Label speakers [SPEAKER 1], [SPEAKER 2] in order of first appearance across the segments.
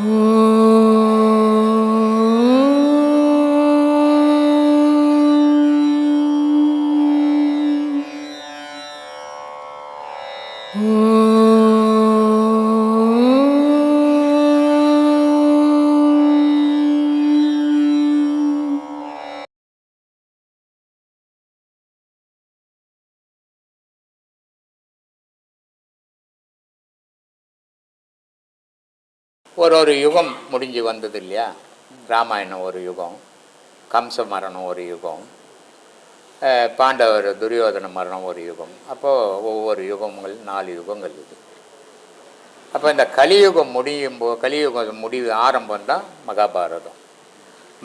[SPEAKER 1] Oh. ஒரு ஒரு யுகம் முடிஞ்சு வந்தது இல்லையா ராமாயணம் ஒரு யுகம் கம்ச மரணம் ஒரு யுகம் பாண்டவர் துரியோதன மரணம் ஒரு யுகம் அப்போது ஒவ்வொரு யுகங்கள் நாலு யுகங்கள் இது அப்போ இந்த கலியுகம் முடியும் போ கலியுகம் முடிவு ஆரம்பம் தான் மகாபாரதம்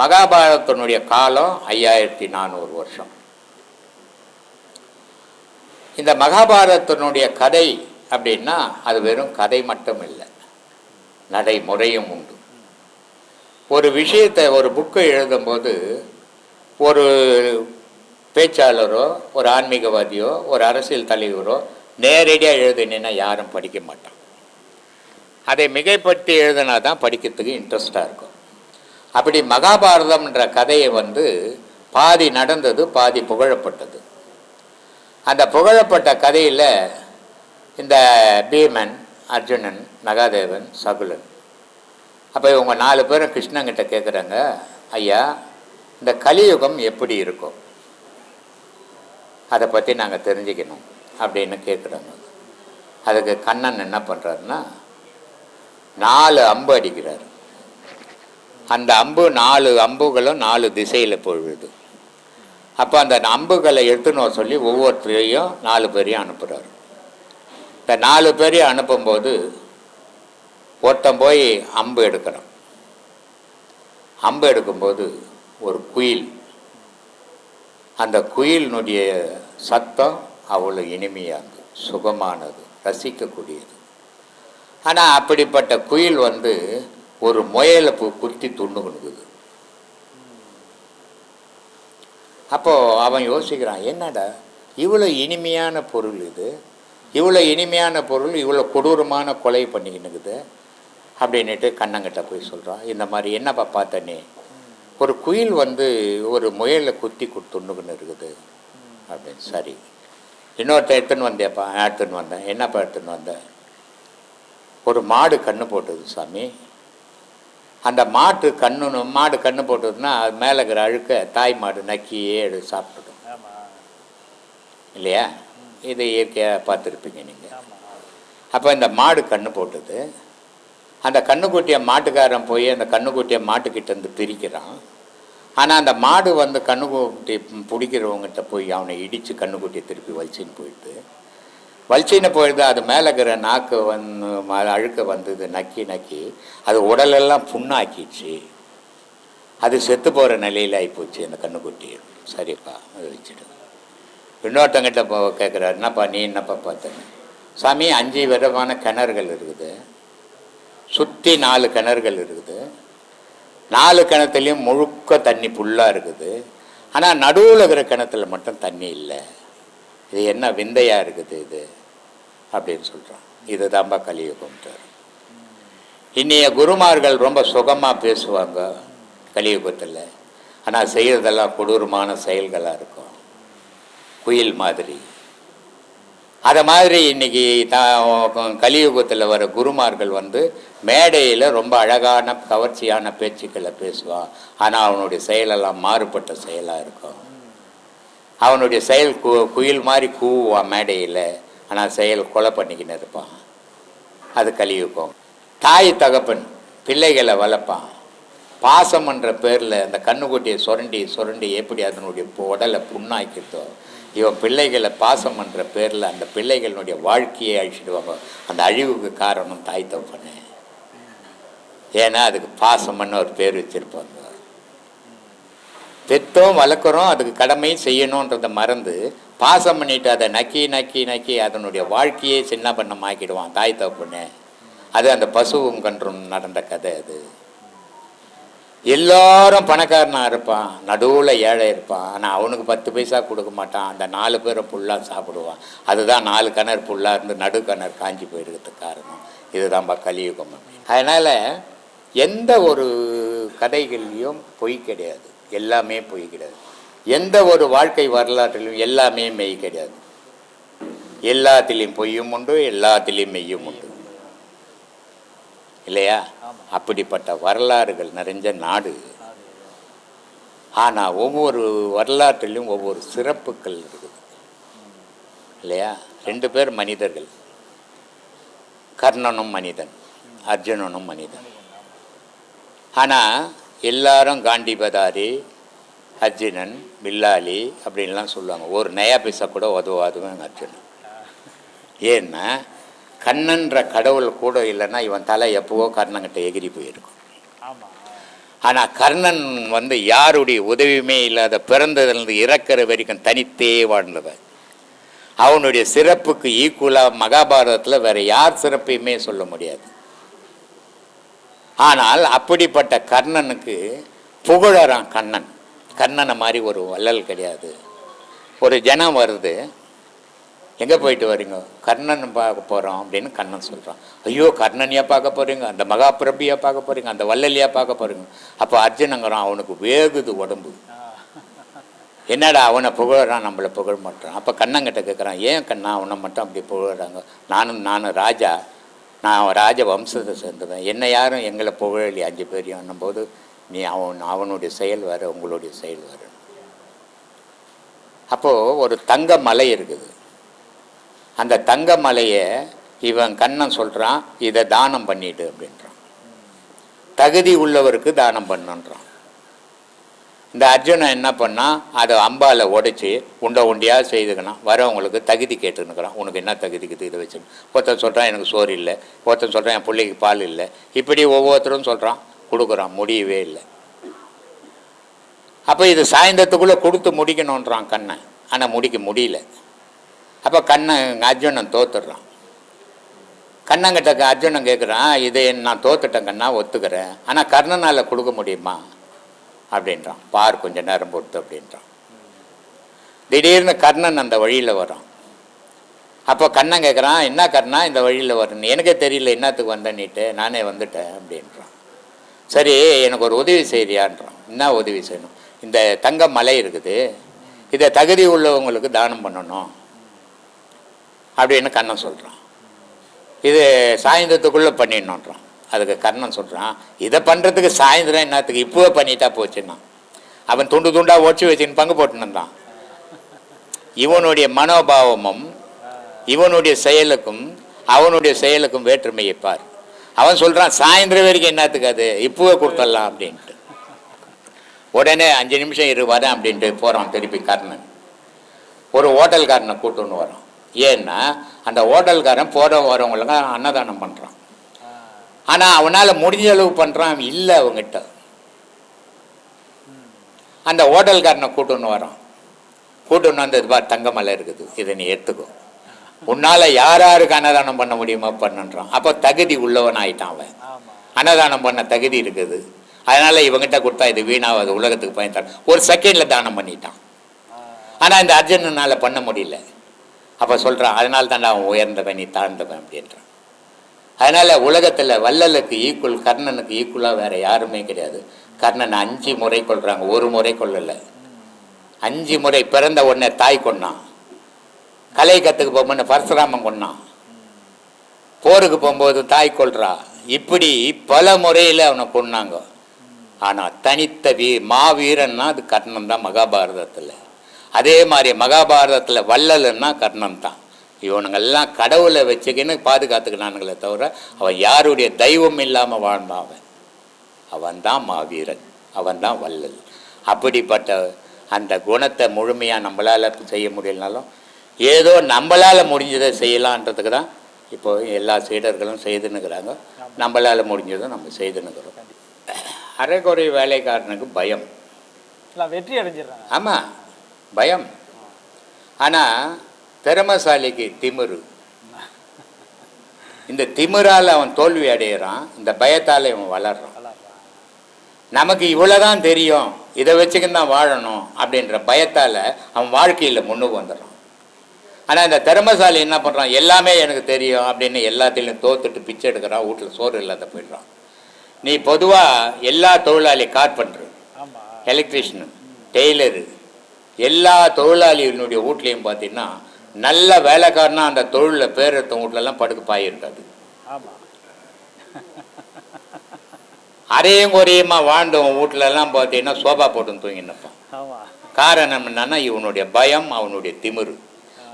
[SPEAKER 1] மகாபாரதத்தினுடைய காலம் ஐயாயிரத்தி நானூறு வருஷம் இந்த மகாபாரதத்தினுடைய கதை அப்படின்னா அது வெறும் கதை மட்டும் இல்லை நடைமுறையும் உண்டு ஒரு விஷயத்தை ஒரு புக்கை எழுதும்போது ஒரு பேச்சாளரோ ஒரு ஆன்மீகவாதியோ ஒரு அரசியல் தலைவரோ நேரடியாக எழுதினா யாரும் படிக்க மாட்டான் அதை மிகைப்படுத்தி எழுதினா தான் படிக்கிறதுக்கு இன்ட்ரெஸ்டாக இருக்கும் அப்படி மகாபாரதம்ன்ற கதையை வந்து பாதி நடந்தது பாதி புகழப்பட்டது அந்த புகழப்பட்ட கதையில் இந்த பீமன் அர்ஜுனன் நகாதேவன் சகுலன் அப்போ இவங்க நாலு பேரும் கிருஷ்ணங்கிட்ட கேட்குறாங்க ஐயா இந்த கலியுகம் எப்படி இருக்கும் அதை பற்றி நாங்கள் தெரிஞ்சுக்கணும் அப்படின்னு கேட்குறாங்க அதுக்கு கண்ணன் என்ன பண்ணுறாருன்னா நாலு அம்பு அடிக்கிறார் அந்த அம்பு நாலு அம்புகளும் நாலு திசையில் போழுது அப்போ அந்த அம்புகளை எடுத்துன்னு சொல்லி ஒவ்வொருத்தரையும் நாலு பேரையும் அனுப்புகிறார் இந்த நாலு பேரை அனுப்பும்போது ஒருத்தன் போய் அம்பு எடுக்கணும் அம்பு எடுக்கும்போது ஒரு குயில் அந்த குயிலினுடைய சத்தம் அவ்வளோ இனிமையாக சுகமானது ரசிக்கக்கூடியது ஆனால் அப்படிப்பட்ட குயில் வந்து ஒரு முயலை குத்தி துண்ணுக்குனுக்குது அப்போது அவன் யோசிக்கிறான் என்னடா இவ்வளோ இனிமையான பொருள் இது இவ்வளோ இனிமையான பொருள் இவ்வளோ கொடூரமான கொலை பண்ணிக்கினுக்குது அப்படின்ட்டு கண்ணங்கிட்ட போய் சொல்கிறான் இந்த மாதிரி என்னப்பா பார்த்தனே ஒரு குயில் வந்து ஒரு முயலில் குத்தி கொடுத்துண்ணுக்குன்னு இருக்குது அப்படின்னு சரி இன்னொருத்த எடுத்துன்னு வந்தேப்பா எடுத்துன்னு வந்தேன் என்னப்பா எடுத்துன்னு வந்தேன் ஒரு மாடு கண்ணு போட்டது சாமி அந்த மாட்டு கண்ணு மாடு கண்ணு போட்டதுன்னா அது மேலே இருக்கிற அழுக்க தாய் மாடு நக்கியே சாப்பிட்டுடும் இல்லையா இதை இயற்கையாக பார்த்துருப்பீங்க நீங்கள் அப்போ இந்த மாடு கண்ணு போட்டது அந்த கண்ணுக்குட்டியை மாட்டுக்காரன் போய் அந்த கண்ணுக்குட்டியை மாட்டுக்கிட்டேருந்து பிரிக்கிறான் ஆனால் அந்த மாடு வந்து கண்ணுக்குட்டி பிடிக்கிறவங்ககிட்ட போய் அவனை இடித்து கண்ணுக்குட்டியை திருப்பி வலிச்சின்னு போயிடுது வலிச்சின்னு போயிடுது அது மேலே இருக்கிற நாக்கு வந்து அழுக்க வந்தது நக்கி நக்கி அது உடலெல்லாம் புண்ணாக்கிடுச்சு அது செத்து போகிற நிலையில் ஆகிப்போச்சு அந்த கண்ணுக்குட்டி சரிப்பா வச்சுட்டு இன்னொருத்தங்கிட்ட போ கேட்குறாரு என்னப்பா நீ என்னப்பா பார்த்தேன்னு சாமி அஞ்சு விதமான கிணறுகள் இருக்குது சுற்றி நாலு கிணறுகள் இருக்குது நாலு கிணத்துலேயும் முழுக்க தண்ணி ஃபுல்லாக இருக்குது ஆனால் நடுவில் இருக்கிற கிணத்துல மட்டும் தண்ணி இல்லை இது என்ன விந்தையாக இருக்குது இது அப்படின்னு சொல்கிறான் இது தான்ப்பா கலியுகம்ட்டார் இன்றைய குருமார்கள் ரொம்ப சுகமாக பேசுவாங்க கலியுகத்தில் ஆனால் செய்கிறதெல்லாம் கொடூரமான செயல்களாக இருக்கும் குயில் மாதிரி அதை மாதிரி இன்னைக்கு கலியுகத்தில் வர குருமார்கள் வந்து மேடையில் ரொம்ப அழகான கவர்ச்சியான பேச்சுக்களை பேசுவான் ஆனால் அவனுடைய செயலெல்லாம் மாறுபட்ட செயலாக இருக்கும் அவனுடைய செயல் கு குயில் மாதிரி கூவான் மேடையில் ஆனால் செயல் கொலை பண்ணிக்கின்னு இருப்பான் அது கலியுகம் தாய் தகப்பன் பிள்ளைகளை வளர்ப்பான் பாசம்ன்ற பேரில் அந்த கண்ணுக்குட்டியை சுரண்டி சுரண்டி எப்படி அதனுடைய உடலை புண்ணாக்கிறதோ இவன் பிள்ளைகளை பாசம் பண்ணுற பேரில் அந்த பிள்ளைகளுடைய வாழ்க்கையை அழிச்சிடுவாங்க அந்த அழிவுக்கு காரணம் தாய் தப்பன்னு ஏன்னா அதுக்கு பாசம்னு ஒரு பேர் வச்சுருப்பாங்க பெத்தோம் வளர்க்குறோம் அதுக்கு கடமையும் செய்யணுன்றத மறந்து பாசம் பண்ணிட்டு அதை நக்கி நக்கி நக்கி அதனுடைய வாழ்க்கையே சின்ன பண்ணம் மாக்கிடுவான் தாய் தப்புன்னு அது அந்த பசுவும் கன்றும் நடந்த கதை அது எல்லாரும் பணக்காரனாக இருப்பான் நடுவில் ஏழை இருப்பான் ஆனால் அவனுக்கு பத்து பைசா கொடுக்க மாட்டான் அந்த நாலு பேரை ஃபுல்லாக சாப்பிடுவான் அதுதான் நாலு கிணறு ஃபுல்லாக இருந்து நடு கிணறு காஞ்சி போயிருக்கிறதுக்கு காரணம் இதுதான் கலியுகம் அதனால் எந்த ஒரு கதைகள்லையும் பொய் கிடையாது எல்லாமே பொய் கிடையாது எந்த ஒரு வாழ்க்கை வரலாற்றிலும் எல்லாமே மெய் கிடையாது எல்லாத்திலையும் பொய்யும் உண்டு எல்லாத்திலையும் மெய்யும் உண்டு இல்லையா அப்படிப்பட்ட வரலாறுகள் நிறைஞ்ச நாடு ஆனால் ஒவ்வொரு வரலாற்றிலும் ஒவ்வொரு சிறப்புகள் இருக்குது இல்லையா ரெண்டு பேர் மனிதர்கள் கர்ணனும் மனிதன் அர்ஜுனனும் மனிதன் ஆனால் எல்லாரும் காண்டிபதாரி அர்ஜுனன் பில்லாலி அப்படின்லாம் சொல்லுவாங்க ஒரு நயா பைசா கூட உதவாதுவன் அர்ஜுனன் ஏன்னா கண்ணன்ற கடவுள் கூட இல்லைன்னா இவன் தலை எப்போவோ கர்ணங்கிட்ட எகிரி போயிருக்கும் ஆனால் கர்ணன் வந்து யாருடைய உதவியுமே இல்லாத பிறந்ததுலேருந்து இறக்கிற வரைக்கும் தனித்தே வாழ்ந்தவன் அவனுடைய சிறப்புக்கு ஈக்குவலாக மகாபாரதத்தில் வேறு யார் சிறப்பையுமே சொல்ல முடியாது ஆனால் அப்படிப்பட்ட கர்ணனுக்கு புகழறான் கண்ணன் கண்ணனை மாதிரி ஒரு வள்ளல் கிடையாது ஒரு ஜனம் வருது எங்கே போயிட்டு வரீங்க கர்ணன் பார்க்க போகிறோம் அப்படின்னு கண்ணன் சொல்கிறான் ஐயோ கர்ணனையாக பார்க்க போகிறீங்க அந்த பிரபியாக பார்க்க போகிறீங்க அந்த வல்லலியாக பார்க்க போகிறீங்க அப்போ அர்ஜுனங்கிறான் அவனுக்கு வேகுது உடம்பு என்னடா அவனை புகழறான் நம்மளை புகழ மாட்டான் அப்போ கண்ணங்கிட்ட கேட்குறான் ஏன் கண்ணா அவனை மட்டும் அப்படி புகழறாங்க நானும் நானும் ராஜா நான் அவன் ராஜ வம்சத்தை சேர்ந்தவன் என்னை யாரும் எங்களை புகழலி அஞ்சு பேரையும் போது நீ அவன் அவனுடைய செயல் வர உங்களுடைய செயல் வர அப்போது ஒரு தங்க மலை இருக்குது அந்த தங்க மலையை இவன் கண்ணன் சொல்கிறான் இதை தானம் பண்ணிட்டு அப்படின்றான் தகுதி உள்ளவருக்கு தானம் பண்ணுன்றான் இந்த அர்ஜுனன் என்ன பண்ணால் அதை அம்பாவில் உடைச்சி உண்டை உண்டியாக செய்துக்கணும் வரவங்களுக்கு தகுதி கேட்டுன்னுக்குறான் உனக்கு என்ன தகுதிக்குது இதை வச்சு ஒருத்தன் சொல்கிறான் எனக்கு சோறு இல்லை ஒருத்தன் சொல்கிறான் என் பிள்ளைக்கு பால் இல்லை இப்படி ஒவ்வொருத்தரும் சொல்கிறான் கொடுக்குறான் முடியவே இல்லை அப்போ இது சாயந்தரத்துக்குள்ளே கொடுத்து முடிக்கணுன்றான் கண்ணை ஆனால் முடிக்க முடியல அப்போ கண்ணன் அர்ஜுனன் தோத்துடுறான் கண்ணங்கிட்ட அர்ஜுனன் கேட்குறான் இதை நான் தோத்துட்டேன் கண்ணா ஒத்துக்கிறேன் ஆனால் கர்ணனால் கொடுக்க முடியுமா அப்படின்றான் பார் கொஞ்சம் நேரம் பொறுத்து அப்படின்றான் திடீர்னு கர்ணன் அந்த வழியில் வரான் அப்போ கண்ணன் கேட்குறான் என்ன கர்ணா இந்த வழியில் வரணும் எனக்கே தெரியல என்னத்துக்கு வந்தேன்னிட்டு நானே வந்துட்டேன் அப்படின்றான் சரி எனக்கு ஒரு உதவி செய்கிறியான்றான் என்ன உதவி செய்யணும் இந்த தங்க மலை இருக்குது இதை தகுதி உள்ளவங்களுக்கு தானம் பண்ணணும் அப்படின்னு கண்ணன் சொல்கிறான் இது சாயந்தரத்துக்குள்ளே பண்ணிடணுன்றான் அதுக்கு கண்ணன் சொல்கிறான் இதை பண்ணுறதுக்கு சாயந்தரம் என்னத்துக்கு இப்போவே பண்ணிட்டா போச்சுன்னா அவன் துண்டு துண்டாக ஒடிச்சு வச்சுன்னு பங்கு போட்டுன்னு இவனுடைய மனோபாவமும் இவனுடைய செயலுக்கும் அவனுடைய செயலுக்கும் வேற்றுமையை பார் அவன் சொல்கிறான் சாயந்தரம் வரைக்கும் என்னத்துக்கு அது இப்போவே கொடுத்துடலாம் அப்படின்ட்டு உடனே அஞ்சு நிமிஷம் இரு வரேன் அப்படின்ட்டு போகிறான் திருப்பி கர்ணன் ஒரு ஹோட்டல்காரனை கூட்டுன்னு வரான் ஏன்னா அந்த ஹோட்டல்காரன் போட வரவங்களுக்கு அன்னதானம் பண்ணுறான் ஆனால் அவனால் முடிஞ்ச அளவு பண்ணுறான் இல்லை அவங்ககிட்ட அந்த ஹோட்டல்காரனை கூட்டுன்னு வரான் கூட்டுன்னு வந்தது பார் தங்கமலை இருக்குது இதை நீ எடுத்துக்கோ உன்னால் யார் யாருக்கு அன்னதானம் பண்ண முடியுமோ பண்ணுன்றான் அப்போ தகுதி உள்ளவன் ஆயிட்டான் அவன் அன்னதானம் பண்ண தகுதி இருக்குது அதனால் இவங்ககிட்ட கொடுத்தா இது வீணாகாது உலகத்துக்கு பயன் ஒரு செகண்டில் தானம் பண்ணிட்டான் ஆனால் இந்த அர்ஜென்டினால பண்ண முடியல அப்போ சொல்கிறான் அதனால் தான் நான் உயர்ந்தவன் நீ தாழ்ந்தவன் அப்படின்றான் அதனால் உலகத்தில் வள்ளலுக்கு ஈக்குவல் கர்ணனுக்கு ஈக்குவலாக வேறு யாருமே கிடையாது கர்ணன் அஞ்சு முறை கொள்கிறாங்க ஒரு முறை கொள்ளலை அஞ்சு முறை பிறந்த உடனே தாய் கொண்டான் கலை கற்றுக்கு போகும்போது பரசுராமன் கொண்டான் போருக்கு போகும்போது தாய் கொள்றா இப்படி பல முறையில் அவனை கொண்டாங்க ஆனால் தனித்த வீ மாவீரன்னா அது கர்ணன் தான் மகாபாரதத்தில் அதே மாதிரி மகாபாரதத்தில் வள்ளல்னா கர்ணன் தான் இவனுங்கெல்லாம் கடவுளை வச்சுக்கின்னு பாதுகாத்துக்கினானுங்களே தவிர அவன் யாருடைய தெய்வம் இல்லாமல் வாழ்ந்தான் அவன் அவன் தான் மாவீரன் அவன் தான் வள்ளல் அப்படிப்பட்ட அந்த குணத்தை முழுமையாக நம்மளால் செய்ய முடியலனாலும் ஏதோ நம்மளால் முடிஞ்சதை செய்யலான்றதுக்கு தான் இப்போ எல்லா சீடர்களும் செய்துன்னுக்கிறாங்க நம்மளால் முடிஞ்சதை நம்ம செய்துன்னுக்கிறோம் அரைக்குறை வேலைக்காரனுக்கு பயம்
[SPEAKER 2] வெற்றி அடைஞ்சிடறாங்க
[SPEAKER 1] ஆமாம் பயம் ஆனால் திறமசாலிக்கு திமிரு இந்த திமிரால் அவன் தோல்வி அடையிறான் இந்த பயத்தால் இவன் வளர்றான் நமக்கு இவ்வளோதான் தெரியும் இதை வச்சுக்கின்னு தான் வாழணும் அப்படின்ற பயத்தால் அவன் வாழ்க்கையில் முன்னுக்கு வந்துடுறான் ஆனால் இந்த திறமசாலி என்ன பண்ணுறான் எல்லாமே எனக்கு தெரியும் அப்படின்னு எல்லாத்திலையும் தோத்துட்டு பிச்சை எடுக்கிறான் வீட்டில் சோறு இல்லாத போயிடுறான் நீ பொதுவாக எல்லா தொழிலாளி கார்பண்ட்ரு எலக்ட்ரிஷியனு டெய்லரு எல்லா தொழிலாளியினுடைய வீட்லையும் பார்த்தீங்கன்னா நல்ல வேலைக்காரனா அந்த தொழிலில் பேரத்த வீட்லலாம் படுக்க பாயிருக்காது அரையும் குறையுமா வாழ்ந்தவன் வீட்டிலலாம் பார்த்தீங்கன்னா சோபா போட்டு தூங்கினப்பான் காரணம் என்னன்னா இவனுடைய பயம் அவனுடைய திமிரு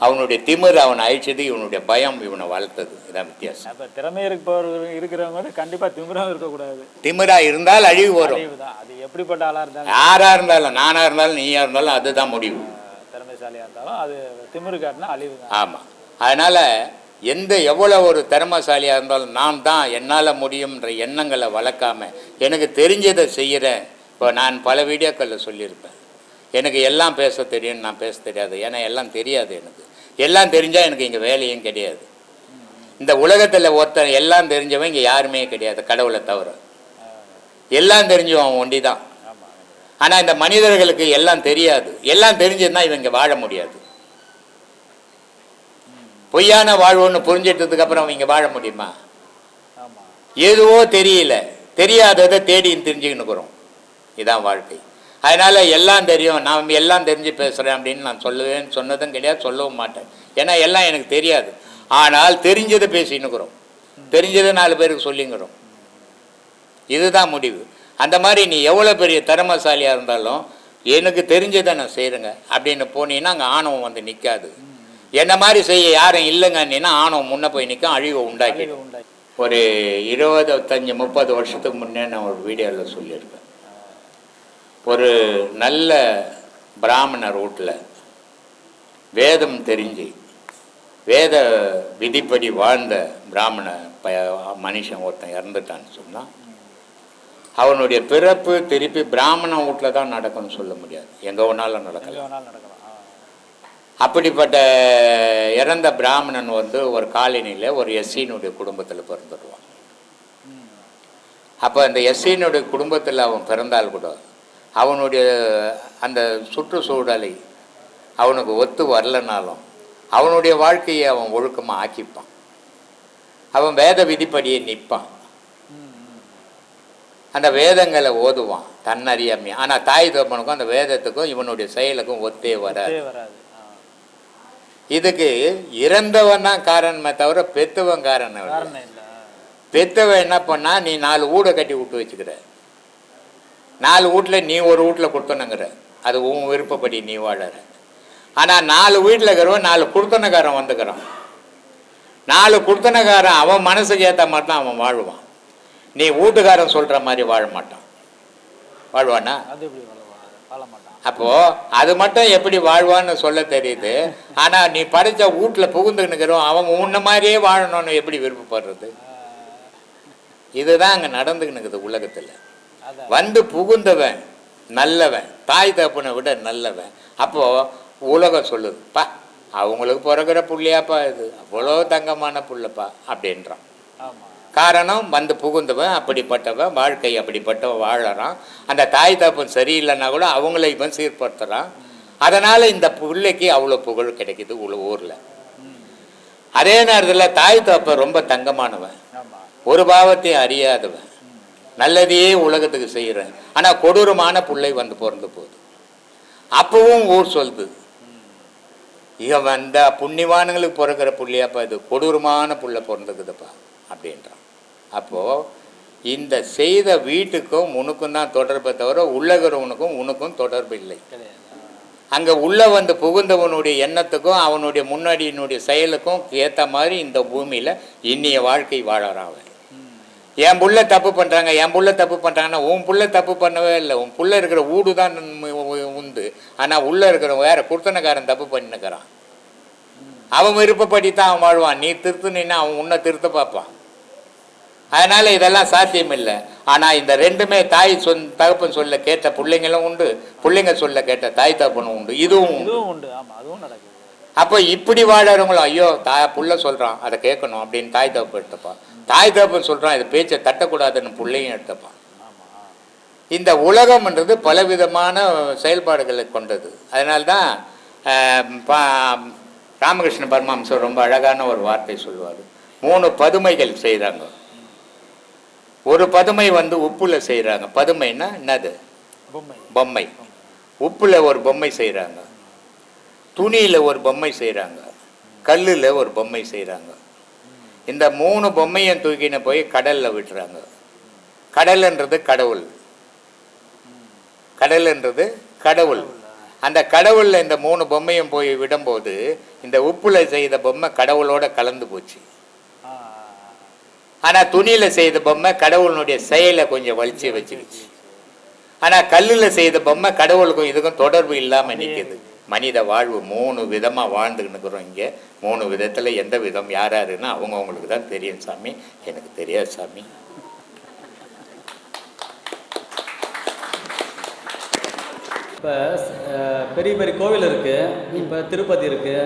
[SPEAKER 1] அவனுடைய திமிர் அவனை அழிச்சது இவனுடைய பயம் இவனை வளர்த்தது இதான் வித்தியாசம் அப்போ
[SPEAKER 2] திறமை இருப்பவர் இருக்கிறவங்க கண்டிப்பாக திமிராக இருக்கக்கூடாது
[SPEAKER 1] திமிராக இருந்தால் அழிவு வரும்
[SPEAKER 2] அது எப்படிப்பட்ட ஆளாக இருந்தாலும்
[SPEAKER 1] யாராக இருந்தாலும் நானாக இருந்தாலும் நீயாக இருந்தாலும் அதுதான் முடிவு திறமைசாலியாக இருந்தாலும் அது திமிரு அழிவு ஆமாம் அதனால் எந்த எவ்வளோ ஒரு திறமசாலியாக இருந்தாலும் நான் தான் என்னால் முடியும்ன்ற எண்ணங்களை வளர்க்காம எனக்கு தெரிஞ்சதை செய்கிறேன் இப்போ நான் பல வீடியோக்களில் சொல்லியிருப்பேன் எனக்கு எல்லாம் பேச தெரியும்னு நான் பேச தெரியாது ஏன்னா எல்லாம் தெரியாது எனக்கு எல்லாம் தெரிஞ்சால் எனக்கு இங்கே வேலையும் கிடையாது இந்த உலகத்தில் ஒருத்தன் எல்லாம் தெரிஞ்சவன் இங்கே யாருமே கிடையாது கடவுளை தவிர எல்லாம் தெரிஞ்சவன் ஒண்டி தான் ஆனால் இந்த மனிதர்களுக்கு எல்லாம் தெரியாது எல்லாம் இவன் இவங்க வாழ முடியாது பொய்யான வாழ்வுன்னு புரிஞ்சிட்டதுக்கு அப்புறம் இங்கே வாழ முடியுமா எதுவோ தெரியல தெரியாததை தேடி தெரிஞ்சுக்கின்னு இதுதான் இதான் வாழ்க்கை அதனால் எல்லாம் தெரியும் நான் எல்லாம் தெரிஞ்சு பேசுகிறேன் அப்படின்னு நான் சொல்லுவேன்னு சொன்னதும் கிடையாது சொல்லவும் மாட்டேன் ஏன்னா எல்லாம் எனக்கு தெரியாது ஆனால் தெரிஞ்சதை பேசினுக்கிறோம் தெரிஞ்சதை நாலு பேருக்கு சொல்லிங்கிறோம் இதுதான் முடிவு அந்த மாதிரி நீ எவ்வளோ பெரிய திறமசாலியாக இருந்தாலும் எனக்கு தெரிஞ்சதை நான் செய்கிறேங்க அப்படின்னு போனீங்கன்னா அங்கே ஆணவம் வந்து நிற்காது என்ன மாதிரி செய்ய யாரும் இல்லைங்கன்னா ஆணவம் முன்னே போய் நிற்கும் அழிவை உண்டாக்கி ஒரு இருபத்தஞ்சி முப்பது வருஷத்துக்கு முன்னே நான் ஒரு வீடியோவில் சொல்லியிருக்கேன் ஒரு நல்ல பிராமண ரூட்டில் வேதம் தெரிஞ்சு வேத விதிப்படி வாழ்ந்த பிராமண ப மனுஷன் ஒருத்தன் இறந்துட்டான்னு சொன்னால் அவனுடைய பிறப்பு திருப்பி பிராமண வீட்டில் தான் நடக்கும்னு சொல்ல முடியாது எங்கே ஒன்றாலும் நடக்கலாம் அப்படிப்பட்ட இறந்த பிராமணன் வந்து ஒரு காலனியில் ஒரு எஸ்சியினுடைய குடும்பத்தில் பிறந்துடுவான் அப்போ அந்த எஸ்சியினுடைய குடும்பத்தில் அவன் பிறந்தால் கூட அவனுடைய அந்த சுற்றுச்சூழலை அவனுக்கு ஒத்து வரலனாலும் அவனுடைய வாழ்க்கையை அவன் ஒழுக்கமாக ஆக்கிப்பான் அவன் வேத விதிப்படியே நிற்பான் அந்த வேதங்களை ஓதுவான் தன்னறியாமையா ஆனால் தாய் தோப்பனுக்கும் அந்த வேதத்துக்கும் இவனுடைய செயலுக்கும் ஒத்தே வராது இதுக்கு இறந்தவன் தான் காரணமே தவிர பெத்தவன் காரணம் பெத்தவன் என்ன பண்ணா நீ நாலு ஊட கட்டி விட்டு வச்சுக்கிற நாலு வீட்டில் நீ ஒரு வீட்டில் கொடுத்தனுங்கிற அது உன் விருப்பப்படி நீ வாழற ஆனால் நாலு வீட்டில் இருக்கிறவன் நாலு கொடுத்தனக்காரன் வந்துக்கிறான் நாலு கொடுத்தனக்காரன் அவன் மனசுக்கு ஏற்ற மாதிரி தான் அவன் வாழ்வான் நீ வீட்டுக்காரன் சொல்கிற மாதிரி வாழ மாட்டான் வாழ்வானா அப்போது அது மட்டும் எப்படி வாழ்வான்னு சொல்ல தெரியுது ஆனால் நீ படித்த வீட்டில் புகுந்துன்னுக்கிறோம் அவன் உன்ன மாதிரியே வாழணும்னு எப்படி விருப்பப்படுறது இதுதான் அங்கே நடந்துக்கினுக்குது உலகத்தில் வந்து புகுந்தவன் நல்லவன் தாய் தப்புனை விட நல்லவன் அப்போ உலகம் சொல்லுதுப்பா அவங்களுக்கு பிறகுற புள்ளையாப்பா இது அவ்வளோ தங்கமான புள்ளப்பா அப்படின்றான் காரணம் வந்து புகுந்தவன் அப்படிப்பட்டவன் வாழ்க்கை அப்படிப்பட்டவன் வாழறான் அந்த தாய் தப்பும் சரியில்லைன்னா கூட அவங்கள இவன் சீர்படுத்துகிறான் அதனால் இந்த பிள்ளைக்கு அவ்வளோ புகழ் கிடைக்குது உள்ள ஊரில் அதே நேரத்தில் தாய் தப்ப ரொம்ப தங்கமானவன் ஒரு பாவத்தையும் அறியாதவன் நல்லதையே உலகத்துக்கு செய்கிறேன் ஆனால் கொடூரமான பிள்ளை வந்து பிறந்து போகுது அப்பவும் ஊர் சொல்லுது இவன் அந்த புண்ணிவானங்களுக்கு பிறக்கிற பிள்ளையாப்பா இது கொடூரமான புள்ள பிறந்துக்குதுப்பா அப்படின்றான் அப்போது இந்த செய்த வீட்டுக்கும் உனக்கும் தான் தொடர்பை தவிர உள்ளகிறவனுக்கும் உனக்கும் தொடர்பு இல்லை அங்கே உள்ளே வந்து புகுந்தவனுடைய எண்ணத்துக்கும் அவனுடைய முன்னாடியினுடைய செயலுக்கும் ஏற்ற மாதிரி இந்த பூமியில் இன்னைய வாழ்க்கை வாழறான் என் புள்ள தப்பு பண்ணுறாங்க என் புள்ள தப்பு பண்ணுறாங்கன்னா உன் புள்ள தப்பு பண்ணவே இல்லை உன் புள்ள இருக்கிற ஊடு தான் உண்டு ஆனால் உள்ளே இருக்கிற வேற குர்த்தனக்காரன் தப்பு பண்ணிக்கிறான் அவன் விருப்பப்படி தான் அவன் வாழ்வான் நீ திருத்துனா அவன் உன்னை திருத்த பார்ப்பான் அதனால் இதெல்லாம் சாத்தியம் இல்லை ஆனால் இந்த ரெண்டுமே தாய் சொன் தகப்பன் சொல்ல கேட்ட பிள்ளைங்களும் உண்டு பிள்ளைங்க சொல்ல கேட்ட தாய் தகப்பனும் உண்டு இதுவும்
[SPEAKER 2] உண்டு ஆமாம் அதுவும் நடக்கும்
[SPEAKER 1] அப்போ இப்படி வாழறவங்களும் ஐயோ தாய் புள்ள சொல்கிறான் அதை கேட்கணும் அப்படின்னு தாய் தகப்பு எடுத்துப்பான் தாய் தகப்புன்னு சொல்கிறான் இது பேச்சை தட்டக்கூடாதுன்னு பிள்ளையும் எடுத்துப்பான் இந்த உலகம்ன்றது பலவிதமான செயல்பாடுகளை கொண்டது அதனால்தான் ராமகிருஷ்ண பரமாம்சர் ரொம்ப அழகான ஒரு வார்த்தை சொல்லுவார் மூணு பதுமைகள் செய்கிறாங்க ஒரு பதுமை வந்து உப்புல செய்கிறாங்க பதுமைன்னா என்னது பொம்மை உப்புல ஒரு பொம்மை செய்கிறாங்க துணியில் ஒரு பொம்மை செய்கிறாங்க கல்லில் ஒரு பொம்மை செய்கிறாங்க இந்த மூணு பொம்மையும் தூக்கின போய் கடலில் விட்டுறாங்க கடல்ன்றது கடவுள் கடல்ன்றது கடவுள் அந்த கடவுளில் இந்த மூணு பொம்மையும் போய் விடும்போது இந்த உப்புல செய்த பொம்மை கடவுளோட கலந்து போச்சு ஆனால் துணியில் செய்த பொம்மை கடவுளுடைய செயலை கொஞ்சம் வலிச்சு வச்சுக்கிச்சு ஆனால் கல்லில் செய்த பொம்மை கடவுளுக்கும் இதுக்கும் தொடர்பு இல்லாமல் நிற்கிது மனித வாழ்வு மூணு விதமாக வாழ்ந்துக்கிட்டு இருக்கிறோம் இங்கே மூணு விதத்தில் எந்த விதம் யார் யாருன்னா அவங்க அவங்களுக்கு தான் தெரியும் சாமி எனக்கு தெரியாது சாமி
[SPEAKER 2] இப்போ பெரிய பெரிய கோவில் இருக்குது இப்போ திருப்பதி இருக்குது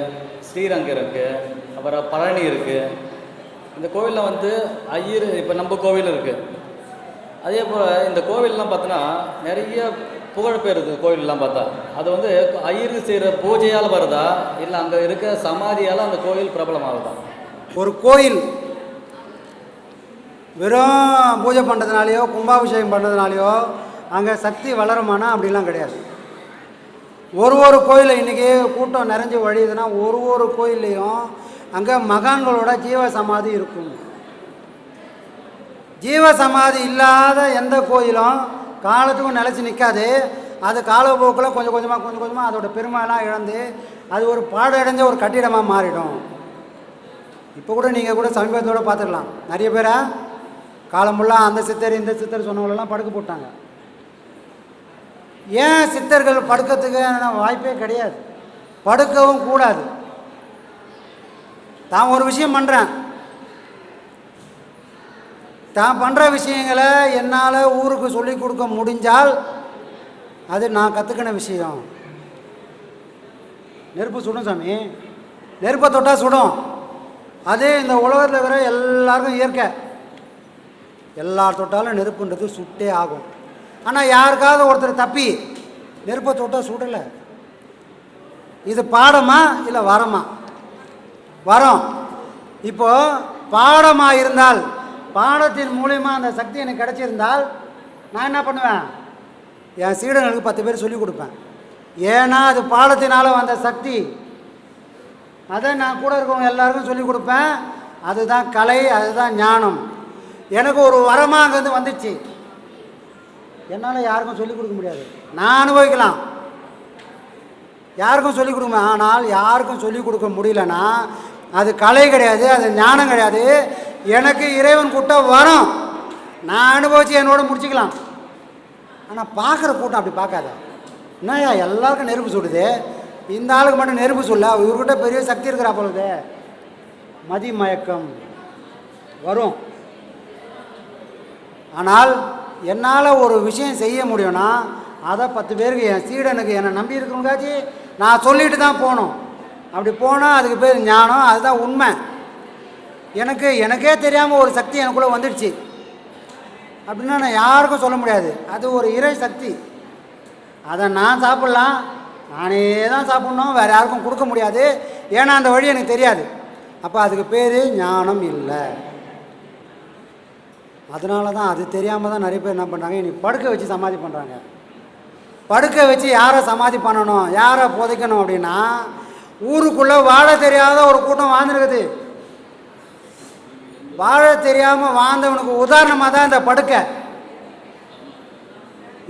[SPEAKER 2] ஸ்ரீரங்கம் இருக்குது அப்புறம் பழனி இருக்குது இந்த கோவிலில் வந்து ஐயர் இப்போ நம்ம கோவில் இருக்குது அதே போல் இந்த கோவில்லாம் பார்த்தோன்னா நிறைய புகழ்பேர் இருக்குது கோயிலெலாம் பார்த்தா அது வந்து ஐயருக்கு செய்கிற பூஜையால் வருதா இல்லை அங்கே இருக்க சமாதியால் அந்த கோயில் பிரபலமாகுதா ஒரு கோயில் வெறும் பூஜை பண்ணுறதுனாலையோ கும்பாபிஷேகம் பண்ணுறதுனாலையோ அங்கே சக்தி வளருமானா அப்படிலாம் கிடையாது ஒரு ஒரு கோயிலில் இன்றைக்கி கூட்டம் நிறைஞ்சு வழியுதுன்னா ஒரு ஒரு கோயில்லையும் அங்கே மகான்களோட ஜீவ சமாதி இருக்கும் ஜீவ சமாதி இல்லாத எந்த கோயிலும் காலத்துக்கும் நிலச்சி நிற்காது அது காலப்போக்கில் கொஞ்சம் கொஞ்சமாக கொஞ்சம் கொஞ்சமாக அதோட பெருமைலாம் இழந்து அது ஒரு பாடடைஞ்ச ஒரு கட்டிடமாக மாறிடும் இப்போ கூட நீங்கள் கூட சமீபத்தோடு பார்த்துக்கலாம் நிறைய பேரை காலமுள்ளாக அந்த சித்தர் இந்த சித்தர் சொன்னவங்களெல்லாம் படுக்க போட்டாங்க ஏன் சித்தர்கள் படுக்கிறதுக்கு வாய்ப்பே கிடையாது படுக்கவும் கூடாது தான் ஒரு விஷயம் பண்ணுறேன் தான் பண்ணுற விஷயங்களை என்னால் ஊருக்கு சொல்லிக் கொடுக்க முடிஞ்சால் அது நான் கற்றுக்கின விஷயம் நெருப்பு சுடும் சாமி நெருப்பை தொட்டால் சுடும் அது இந்த உலகத்தில் இருக்கிற எல்லாருக்கும் இயற்கை எல்லா தொட்டாலும் நெருப்புன்றது சுட்டே ஆகும் ஆனால் யாருக்காவது ஒருத்தர் தப்பி நெருப்பை தொட்டால் சுடலை இது பாடமா இல்லை வரமா வரோம் இப்போது பாடமாக இருந்தால் பாடத்தின் மூலயமா அந்த சக்தி எனக்கு கிடச்சிருந்தால் நான் என்ன பண்ணுவேன் என் சீடனுக்கு பத்து பேர் சொல்லிக் கொடுப்பேன் ஏன்னா அது பாடத்தினால வந்த சக்தி அதை நான் கூட இருக்கவங்க எல்லாருக்கும் சொல்லிக் கொடுப்பேன் அதுதான் கலை அதுதான் ஞானம் எனக்கு ஒரு வரமாக அங்கேருந்து வந்துச்சு என்னால் யாருக்கும் சொல்லிக் கொடுக்க முடியாது நான் அனுபவிக்கலாம் யாருக்கும் சொல்லிக் கொடுக்க ஆனால் யாருக்கும் சொல்லிக் கொடுக்க முடியலன்னா அது கலை கிடையாது அது ஞானம் கிடையாது எனக்கு இறைவன் கூட்டம் வரும் நான் அனுபவித்து என்னோட முடிச்சுக்கலாம் ஆனால் பார்க்குற கூட்டம் அப்படி பார்க்காத என்னையா எல்லாருக்கும் நெருப்பு சுடுது இந்த ஆளுக்கு மட்டும் நெருப்பு சொல்ல இவர்கிட்ட பெரிய சக்தி இருக்கிறா பொழுது மதி மயக்கம் வரும் ஆனால் என்னால் ஒரு விஷயம் செய்ய முடியும்னா அதை பத்து பேருக்கு என் சீடனுக்கு என்னை நம்பி இருக்கணுங்காச்சு நான் சொல்லிட்டு தான் போகணும் அப்படி போனால் அதுக்கு பேர் ஞானம் அதுதான் உண்மை எனக்கு எனக்கே தெரியாமல் ஒரு சக்தி எனக்குள்ளே வந்துடுச்சு அப்படின்னா நான் யாருக்கும் சொல்ல முடியாது அது ஒரு இறை சக்தி அதை நான் சாப்பிட்லாம் நானே தான் சாப்பிட்ணும் வேறு யாருக்கும் கொடுக்க முடியாது ஏன்னா அந்த வழி எனக்கு தெரியாது அப்போ அதுக்கு பேர் ஞானம் இல்லை அதனால தான் அது தெரியாமல் தான் நிறைய பேர் என்ன பண்ணுறாங்க இன்னைக்கு படுக்க வச்சு சமாதி பண்ணுறாங்க படுக்கை வச்சு யாரை சமாதி பண்ணணும் யாரை புதைக்கணும் அப்படின்னா ஊருக்குள்ளே வாழ தெரியாத ஒரு கூட்டம் வாழ்ந்துருக்குது வாழ தெரியாமல் வாழ்ந்தவனுக்கு உதாரணமாக தான் இந்த படுக்கை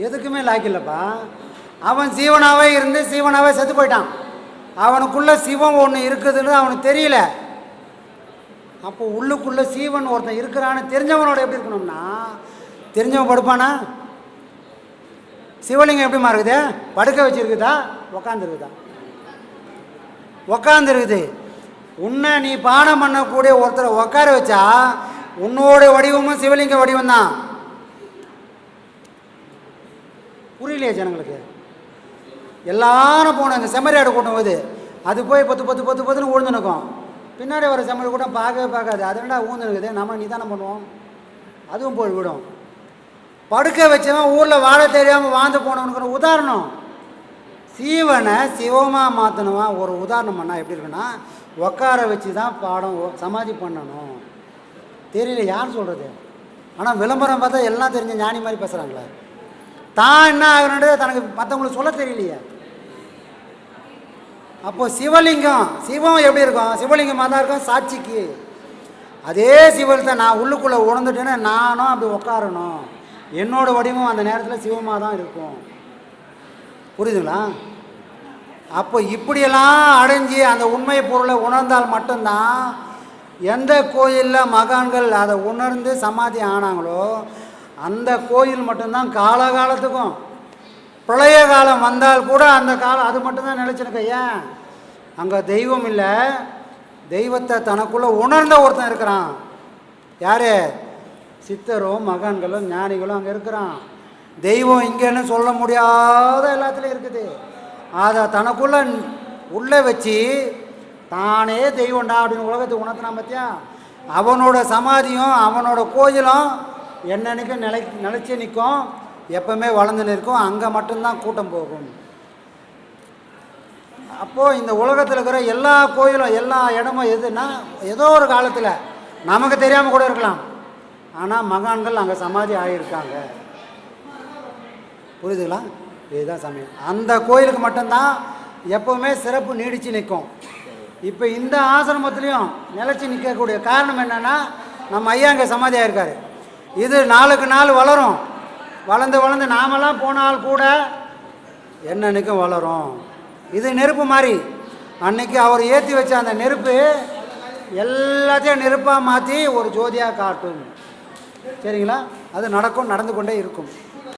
[SPEAKER 2] எதுக்குமே லாக்கில்லப்பா அவன் சீவனாகவே இருந்து சீவனாகவே செத்து போயிட்டான் அவனுக்குள்ளே சிவம் ஒன்று இருக்குதுன்னு அவனுக்கு தெரியல அப்போ உள்ளுக்குள்ளே சீவன் ஒருத்தன் இருக்கிறான்னு தெரிஞ்சவனோட எப்படி இருக்கணும்னா தெரிஞ்சவன் படுப்பானா சிவலிங்கம் எப்படிமா இருக்குது படுக்க வச்சுருக்குதா உக்காந்துருக்குதா உக்காந்துருக்குது உன்னை நீ பானம் பண்ணக்கூடிய ஒருத்தரை உட்கார வச்சா உன்னோட வடிவமும் சிவலிங்க வடிவம் தான் புரியலையே ஜனங்களுக்கு எல்லாரும் போன இந்த செம்மறியாடு கூட்டம் போது அது போய் பத்து பத்து பத்து பத்துன்னு ஊழ்ந்து நிற்கும் பின்னாடி வர செம்மறி கூட்டம் பார்க்கவே பார்க்காது அதனடா ஊழ்ந்து நிற்குது நம்ம நீ தானே பண்ணுவோம் அதுவும் போய் விடும் படுக்க வச்சவன் ஊரில் வாழ தெரியாமல் வாழ்ந்து போனவனுக்கு உதாரணம் சீவனை சிவமாக மாற்றணுமா ஒரு உதாரணம் பண்ணால் எப்படி இருக்குன்னா உட்கார வச்சு தான் பாடம் சமாதி பண்ணணும் தெரியல யார் சொல்கிறது ஆனால் விளம்பரம் பார்த்தா எல்லாம் தெரிஞ்ச ஞானி மாதிரி பேசுகிறாங்களே தான் என்ன ஆகணுன்றது தனக்கு மற்றவங்களுக்கு சொல்ல தெரியலையே அப்போது சிவலிங்கம் சிவம் எப்படி இருக்கும் சிவலிங்கமாக தான் இருக்கும் சாட்சிக்கு அதே சிவத்தை நான் உள்ளுக்குள்ளே உணர்ந்துட்டேன்னா நானும் அப்படி உட்காரணும் என்னோடய வடிவம் அந்த நேரத்தில் சிவமாக தான் இருக்கும் புரியுதுங்களா அப்போ இப்படியெல்லாம் அடைஞ்சி அந்த உண்மை பொருளை உணர்ந்தால் மட்டும்தான் எந்த கோயிலில் மகான்கள் அதை உணர்ந்து சமாதி ஆனாங்களோ அந்த கோயில் மட்டும்தான் காலகாலத்துக்கும் பிரளய காலம் வந்தால் கூட அந்த காலம் அது மட்டும்தான் நினச்சிருக்க ஏன் அங்கே தெய்வம் இல்லை தெய்வத்தை தனக்குள்ளே உணர்ந்த ஒருத்தன் இருக்கிறான் யார் சித்தரும் மகான்களும் ஞானிகளும் அங்கே இருக்கிறான் தெய்வம் இங்கேன்னு சொல்ல முடியாத எல்லாத்துலேயும் இருக்குது அதை தனக்குள்ளே உள்ளே வச்சு தானே தெய்வம்டா அப்படின்னு உலகத்தை உணர்த்தினா பார்த்தியா அவனோட சமாதியும் அவனோட கோயிலும் என்னென்னக்கும் நிலை நிலச்சி நிற்கும் எப்பவுமே வளர்ந்து நிற்கும் அங்கே மட்டும்தான் கூட்டம் போகும் அப்போது இந்த உலகத்தில் இருக்கிற எல்லா கோயிலும் எல்லா இடமும் எதுனா ஏதோ ஒரு காலத்தில் நமக்கு தெரியாமல் கூட இருக்கலாம் ஆனால் மகான்கள் அங்கே சமாதி ஆகியிருக்காங்க புரியுதுங்களா இதுதான் சமயம் அந்த கோயிலுக்கு மட்டும்தான் எப்போவுமே சிறப்பு நீடித்து நிற்கும் இப்போ இந்த ஆசிரமத்துலேயும் நிலச்சி நிற்கக்கூடிய காரணம் என்னென்னா நம்ம ஐயா இங்கே சமாதியாக இருக்கார் இது நாளுக்கு நாள் வளரும் வளர்ந்து வளர்ந்து நாமெல்லாம் போனால் கூட என்னன்னைக்கும் வளரும் இது நெருப்பு மாதிரி அன்னைக்கு அவர் ஏற்றி வச்ச அந்த நெருப்பு எல்லாத்தையும் நெருப்பாக மாற்றி ஒரு ஜோதியாக காட்டும் சரிங்களா அது நடக்கும் நடந்து கொண்டே இருக்கும்